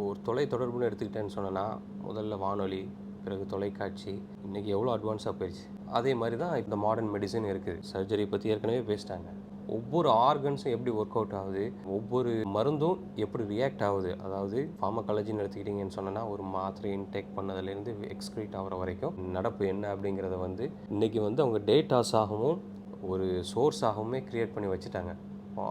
இப்போ ஒரு தொலை தொடர்புன்னு எடுத்துக்கிட்டேன்னு சொன்னேன்னா முதல்ல வானொலி பிறகு தொலைக்காட்சி இன்றைக்கி எவ்வளோ அட்வான்ஸாக போயிடுச்சு. அதே மாதிரி தான் இந்த மாடர்ன் மெடிசன் இருக்குது. சர்ஜரி பற்றி ஏற்கனவே பேசிட்டாங்க. ஒவ்வொரு ஆர்கன்ஸும் எப்படி ஒர்க் அவுட் ஆகுது? ஒவ்வொரு மருந்தும் எப்படி ரியாக்ட் ஆகுது? அதாவது ஃபார்மகாலஜின்னு எடுத்துக்கிட்டிங்கன்னு சொன்னால் ஒரு மாத்திரை இன்டேக் பண்ணதுலேருந்து எக்ஸ்க்ரீட் ஆகிற வரைக்கும் நடப்பு என்ன அப்படிங்கிறத வந்து இன்றைக்கி வந்து அவங்க டேட்டாஸாகவும் ஒரு சோர்ஸாகவுமே க்ரியேட் பண்ணி வச்சுட்டாங்க.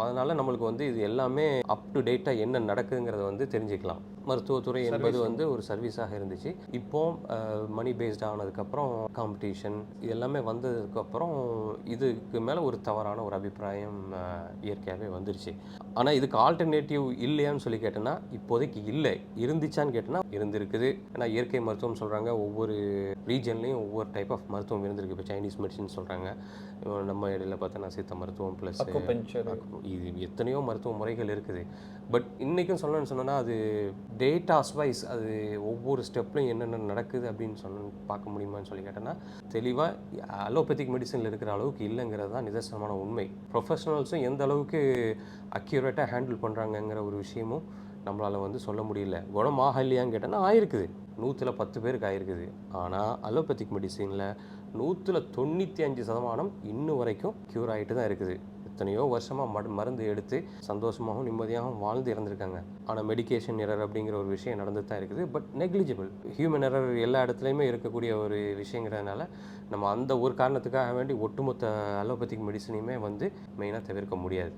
அதனால் நம்மளுக்கு வந்து இது எல்லாமே அப் டு டேட்டாக என்ன நடக்குங்கிறத வந்து தெரிஞ்சுக்கலாம். மருத்துவத்துறை என்பது வந்து ஒரு சர்வீஸாக இருந்துச்சு. இப்போ மணி பேஸ்ட் ஆனதுக்கப்புறம் காம்படிஷன் இது எல்லாமே வந்ததுக்கப்புறம் இதுக்கு மேலே ஒரு தவறான ஒரு அபிப்பிராயம் இயற்கையாகவே வந்துருச்சு. ஆனால் இதுக்கு ஆல்டர்னேட்டிவ் இல்லையான்னு சொல்லி கேட்டேன்னா இப்போதைக்கு இல்லை. இருந்துச்சான்னு கேட்டேன்னா இருந்திருக்குது. ஏன்னா இயற்கை மருத்துவம் சொல்கிறாங்க ஒவ்வொரு ரீஜன்லேயும் ஒவ்வொரு டைப் ஆஃப் மருத்துவம் இருந்திருக்கு. இப்போ சைனீஸ் மெடிசின் சொல்கிறாங்க நம்ம இடையில பார்த்தோன்னா சித்த மருத்துவம் ப்ளஸ் இது எத்தனையோ மருத்துவ முறைகள் இருக்குது. பட் இன்றைக்கும் சொல்லணும்னு சொன்னோன்னா அது டேட்டாஸ் வைஸ் அது ஒவ்வொரு ஸ்டெப்லையும் என்னென்ன நடக்குது அப்படின்னு சொன்ன பார்க்க முடியுமான்னு சொல்லி கேட்டேன்னா தெளிவாக அலோபதிக் மெடிசனில் இருக்கிற அளவுக்கு இல்லைங்கிறது தான் நிதர்சனமான உண்மை. ப்ரொஃபஷனல்ஸும் எந்த அளவுக்கு அக்யூரேட்டாக ஹேண்டில் பண்ணுறாங்கங்கிற ஒரு விஷயமும் நம்மளால் வந்து சொல்ல முடியல. குணமாக இல்லையான்னு கேட்டோன்னா ஆயிருக்குது. நூற்றில் பத்து பேருக்கு ஆயிருக்குது. ஆனால் அலோபதிக் மெடிசனில் நூற்றில் தொண்ணூற்றி அஞ்சு சதமானம் இன்னும் வரைக்கும் க்யூர் ஆகிட்டு தான் இருக்குது. எத்தனையோ வருஷமாக மடு மருந்து எடுத்து சந்தோஷமாகவும் நிம்மதியாகவும் வாழ்ந்து இறந்துருக்காங்க. ஆனால் மெடிகேஷன் எரர் அப்படிங்கிற ஒரு விஷயம் நடந்து தான் இருக்குது. பட் நெக்லிஜிபிள் ஹியூமன் எரர் எல்லா இடத்துலையுமே இருக்கக்கூடிய ஒரு விஷயங்கிறதுனால நம்ம அந்த ஒரு காரணத்துக்காக வேண்டி ஒட்டுமொத்த அலோபதிக் மெடிசனையுமே வந்து மெயினாக தவிர்க்க முடியாது.